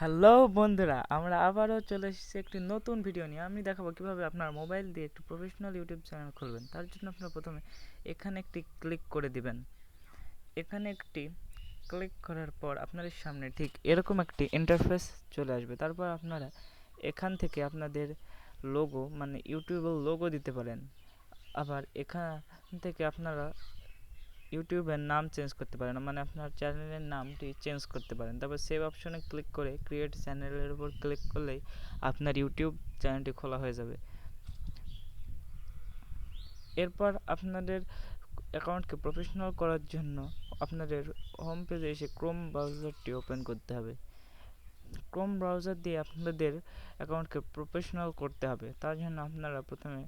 Hello বন্ধুরা, আমরা আবারও চলে এসেছি একটি নতুন ভিডিও নিয়ে। আমি দেখাবো কীভাবে আপনার মোবাইল দিয়ে একটি প্রফেশনাল ইউটিউব চ্যানেল খুলবেন। তার জন্য আপনারা প্রথমে এখানে একটি ক্লিক করে দিবেন। এখানে একটি ক্লিক করার পর আপনাদের সামনে ঠিক এরকম একটি ইন্টারফেস চলে আসবে। তারপর আপনারা এখান থেকে আপনাদের লোগো মানে ইউটিউবের লোগো দিতে পারেন। আবার এখান থেকে আপনারা ইউটিউবের নাম চেঞ্জ করতে পারেন মানে আপনার চ্যানেলের নামটি চেঞ্জ করতে পারেন। তারপর সেভ অপশনে ক্লিক করে ক্রিয়েট চ্যানেলের উপর ক্লিক করলেই আপনার ইউটিউব চ্যানেলটি খোলা হয়ে যাবে। এরপর আপনাদের অ্যাকাউন্টকে প্রফেশনাল করার জন্য আপনাদের হোম পেজে এসে ক্রোম ব্রাউজারটি ওপেন করতে হবে। ক্রোম ব্রাউজার দিয়ে আপনাদের অ্যাকাউন্টকে প্রফেশনাল করতে হবে। তার জন্য আপনারা প্রথমে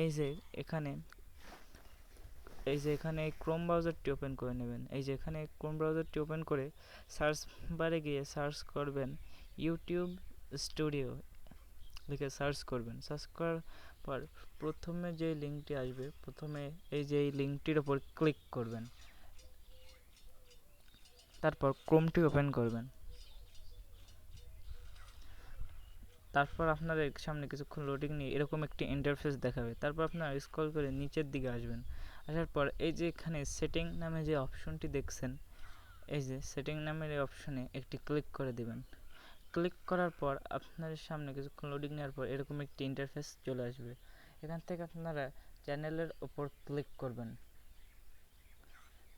এই যে এখানে এই যে এখানে ক্রোম ব্রাউজারটি ওপেন করে নেবেন। এই যে এখানে ক্রোম ব্রাউজারটি ওপেন করে সার্চ বারে গিয়ে সার্চ করবেন ইউটিউব স্টুডিও লিখে সার্চ করবেন। সার্চ করার পর প্রথমে যে লিঙ্কটি আসবে, প্রথমে এই যে এই লিঙ্কটির ওপর ক্লিক করবেন। তারপর ক্রোমটি ওপেন করবেন। তারপর আপনাদের সামনে কিছুক্ষণ লোডিং নিয়ে এরকম একটি ইন্টারফেস দেখাবে। তারপর আপনারা স্ক্রল করে নিচের দিকে আসবেন। আসার পর এই যে এখানে সেটিং নামে যে অপশনটি দেখছেন, এই যে সেটিং নামের এই অপশনে একটি ক্লিক করে দিবেন। ক্লিক করার পর আপনাদের সামনে কিছুক্ষণ লোডিং নেওয়ার পর এরকম একটি ইন্টারফেস চলে আসবে। এখান থেকে আপনারা চ্যানেলের ওপর ক্লিক করবেন।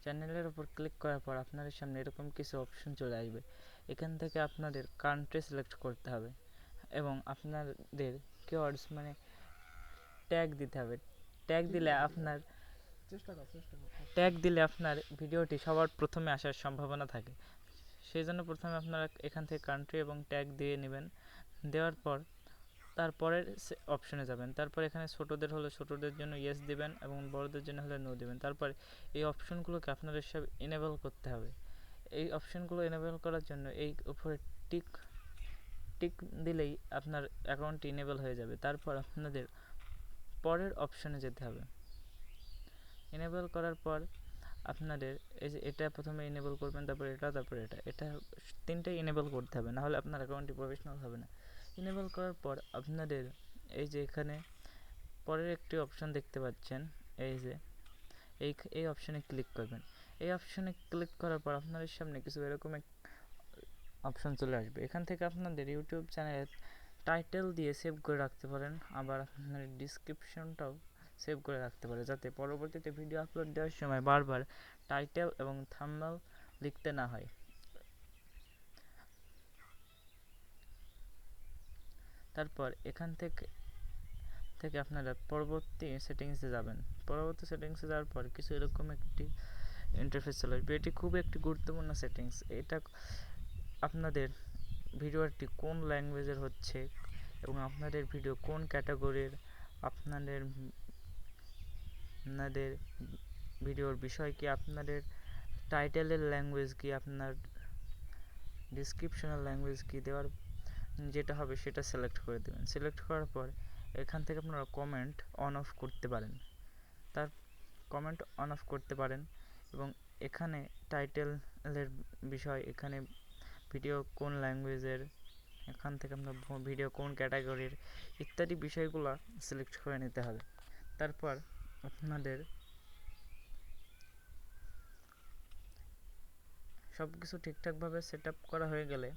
চ্যানেলের ওপর ক্লিক করার পর আপনাদের সামনে এরকম কিছু অপশন চলে আসবে। এখান থেকে আপনাদের কান্ট্রি সিলেক্ট করতে হবে এবং আপনাদের কিওয়ার্ডস মানে ট্যাগ দিতে হবে। ট্যাগ দিলে আপনার ট্যাগ দিলে আপনার ভিডিওটি সবার প্রথমে আসার সম্ভাবনা থাকে। সেই জন্য প্রথমে আপনারা এখান থেকে কান্ট্রি এবং ট্যাগ দিয়ে নেবেন। দেওয়ার পর তারপরের অপশনে যাবেন। তারপর এখানে ছোটোদের হলে ছোটোদের জন্য ইয়েস দিবেন এবং বড়দের জন্য হলে নো দিবেন। তারপর এই অপশনগুলোকে আপনাদের সব এনেবল করতে হবে। এই অপশনগুলো এনেবল করার জন্য এই উপরে টিক টিক দিলেই আপনার অ্যাকাউন্টটি ইনেবল হয়ে যাবে। তারপর আপনাদের পরের অপশনে যেতে হবে। এনেবল করার পর আপনাদের এই যে এটা প্রথমে এনেবল করবেন, তারপর এটা তারপর এটা। এটা তিনটাই এনেবল করতে হবে, নাহলে আপনার অ্যাকাউন্টটি প্রফেশনাল হবে না। এনেবল করার পর আপনাদের এই যে এখানে পরের একটি অপশন দেখতে পাচ্ছেন, এই যে, এই এই অপশনে ক্লিক করবেন। এই অপশনে ক্লিক করার পর আপনাদের সামনে কিছু এরকম এক অপশন চলে আসবে। এখান থেকে আপনাদের ইউটিউব চ্যানেলের টাইটেল দিয়ে সেভ করে রাখতে পারেন। আবার আপনার ডিসক্রিপশনটাও সেভ করে রাখতে পারে যাতে পরবর্তীতে ভিডিও আপলোড দেওয়ার সময় বারবার টাইটেল এবং থাম্বনেল লিখতে না হয়। তারপর এখান থেকে থেকে আপনারা পরবর্তী সেটিংসে যাবেন। পরবর্তী সেটিংসে যাওয়ার পর কিছু এরকম একটি ইন্টারফেস চলে আসবে। এটি খুব একটি গুরুত্বপূর্ণ সেটিংস এটা আপনাদের ভিডিওটি কোন ল্যাঙ্গুয়েজের হচ্ছে এবং আপনাদের ভিডিও কোন ক্যাটাগরির আপনাদের আপনাদের ভিডিওর বিষয় কি? আপনাদের টাইটেলের ল্যাঙ্গুয়েজ কি? আপনার ডিসক্রিপশনাল ল্যাঙ্গুয়েজ কি? দেওয়ার যেটা হবে সেটা সিলেক্ট করে দেবেন। সিলেক্ট করার পর এখান থেকে আপনারা কমেন্ট অন অফ করতে পারেন। তার কমেন্ট অন অফ করতে পারেন এবং এখানে টাইটেলের বিষয়, এখানে ভিডিও কোন ল্যাঙ্গুয়েজের এখান থেকে আপনার ভিডিও কোন ক্যাটাগরির ইত্যাদি বিষয়গুলো সিলেক্ট করে নিতে হবে। তারপর আপনাদের সব কিছু ঠিকঠাকভাবে সেট আপ করা হয়ে গেলে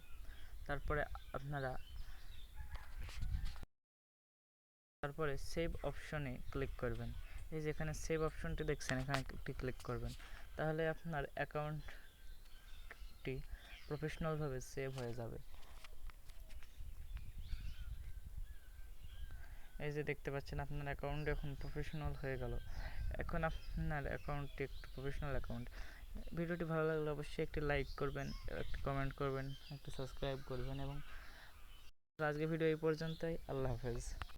তারপরে আপনারা তারপরে সেভ অপশনে ক্লিক করবেন। এই যে এখানে সেভ অপশনটি দেখছেন, এখানে একটি ক্লিক করবেন। তাহলে আপনার অ্যাকাউন্টটি প্রফেশনালভাবে সেভ হয়ে যাবে। এই যে দেখতে পাচ্ছেন আপনার অ্যাকাউন্ট এখন প্রফেশনাল হয়ে গেল। এখন আপনার অ্যাকাউন্টটি একটু প্রফেশনাল অ্যাকাউন্ট ভিডিওটি ভালো লাগলে অবশ্যই একটি লাইক করবেন, একটি কমেন্ট করবেন, একটি সাবস্ক্রাইব করবেন এবং আজকে ভিডিও এই পর্যন্তই। আল্লাহ হাফেজ।